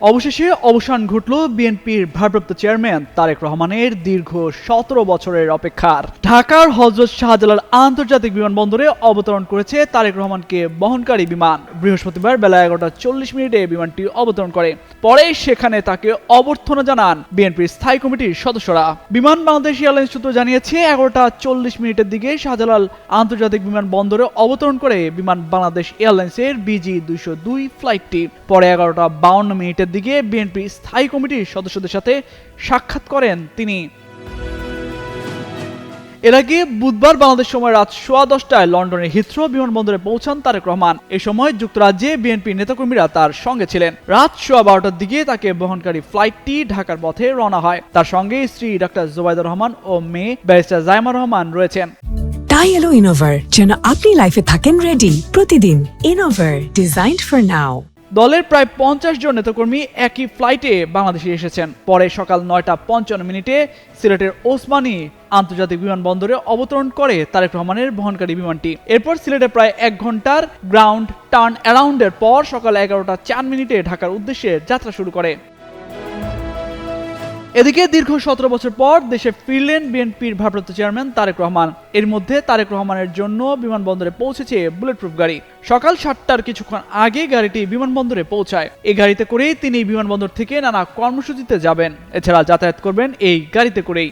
অবশেষে অবসান ঘটল বিএনপির ভারপ্রাপ্ত চেয়ারম্যান তারেক রহমানের দীর্ঘ সতেরো বছরের অপেক্ষার। ঢাকার হজরত শাহজালাল আন্তর্জাতিক বিমানবন্দরে অবতরণ করেছে তারেক রহমানকে বহনকারী বিমান। বৃহস্পতিবার বেলা এগারোটা চল্লিশ মিনিটে বিমানটি অবতরণ করে। পরে সেখানে তাকে অভ্যর্থনা জানান বিএনপির স্থায়ী কমিটির সদস্যরা। বিমান বাংলাদেশ এয়ারলাইন্স সূত্র জানিয়েছে, এগারোটা চল্লিশ মিনিটের দিকে শাহজালাল আন্তর্জাতিক বিমানবন্দরে অবতরণ করে বিমান বাংলাদেশ এয়ারলাইন্সের বিজি দুইশো দুই ফ্লাইটটি। পরে এগারোটা বাউন্ন মিনিটের দিকে বিএনপি স্থায়ী কমিটির সদস্যদের সাথে সাক্ষাৎ করেন তিনি। এর আগে বুধবার বাংলাদেশ সময় রাত সোয়া দশটায় লন্ডনের হিথ্রো বিমানবন্দরে পৌঁছান তারেক রহমান। এ সময় যুক্তরাজ্যে বিএনপি নেতাকর্মীরা তার সঙ্গে ছিলেন। রাত সোয়া বারোটার দিকে তাকে বহনকারী ফ্লাইটটি ঢাকার পথে রওনা হয়। তার সঙ্গে স্ত্রী ডাক্তার জোবাইদুর রহমান ও মেয়ে ব্যারিস্টার জাইমা রহমান রয়েছেন। তাই এলো ইনোভার যেন আপনি লাইফে থাকেন রেডি প্রতিদিন। ইনোভার ডিজাইনড ফর নাও দলের প্রায় পঞ্চাশ জন নেতাকর্মী একই ফ্লাইটে বাংলাদেশে এসেছেন। পরে সকাল নয়টা পঞ্চান্ন মিনিটে সিলেটের ওসমানী আন্তর্জাতিক বিমানবন্দরে অবতরণ করে তারেক রহমানের বহনকারী বিমানটি। এরপর সিলেটে প্রায় এক ঘণ্টার গ্রাউন্ড টার্ন অ্যারাউন্ডের পর সকাল এগারোটা চার মিনিটে ঢাকার উদ্দেশ্যে যাত্রা শুরু করে। এদিকে দীর্ঘ সতেরো বছর পর দেশে ফিরলেন বিএনপির ভারপ্রাপ্ত চেয়ারম্যান তারেক রহমান। এর মধ্যে তারেক রহমানের জন্য বিমানবন্দরে পৌঁছেছে বুলেট প্রুফ গাড়ি। সকাল সাতটার কিছুক্ষণ আগে গাড়িটি বিমানবন্দরে পৌঁছায়। এই গাড়িতে করেই তিনি বিমানবন্দর থেকে নানা কর্মসূচিতে যাবেন। এছাড়া যাতায়াত করবেন এই গাড়িতে করেই।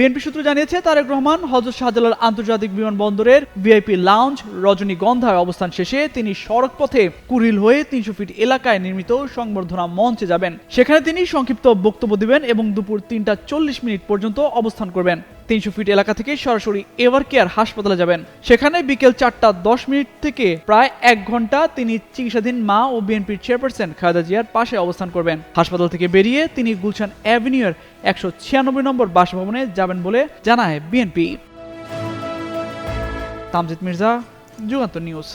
বিএনপি সূত্র জানিয়েছে, তারেক রহমান হজরত শাহজালাল আন্তর্জাতিক বিমানবন্দরের ভিআইপি লাউঞ্জ রজনীগন্ধার অবস্থান শেষে তিনি সড়ক পথে কুড়িল হয়ে তিনশো ফিট এলাকায় নির্মিত সংবর্ধনা মঞ্চে যাবেন। সেখানে তিনি সংক্ষিপ্ত বক্তব্য দিবেন এবং দুপুর তিনটা চল্লিশ মিনিট পর্যন্ত অবস্থান করবেন। তিনশো ফিট এলাকা থেকে সরাসরি এভার কেয়ার হাসপাতালে যাবেন। সেখানে বিকেল চারটা দশ মিনিট থেকে প্রায় এক ঘণ্টা তিনি চিকিৎসাধীন মা ও বিএনপির চেয়ারপারসন খালেদা জিয়ার পাশে অবস্থান করবেন। হাসপাতাল থেকে বেরিয়ে তিনি গুলশান অ্যাভিনিউর একশো ছিয়ানব্বই নম্বর বাসভবনে যাবেন বলে জানায় বিএনপি। তামজিদ মির্জা যুগান্ত নিউজ।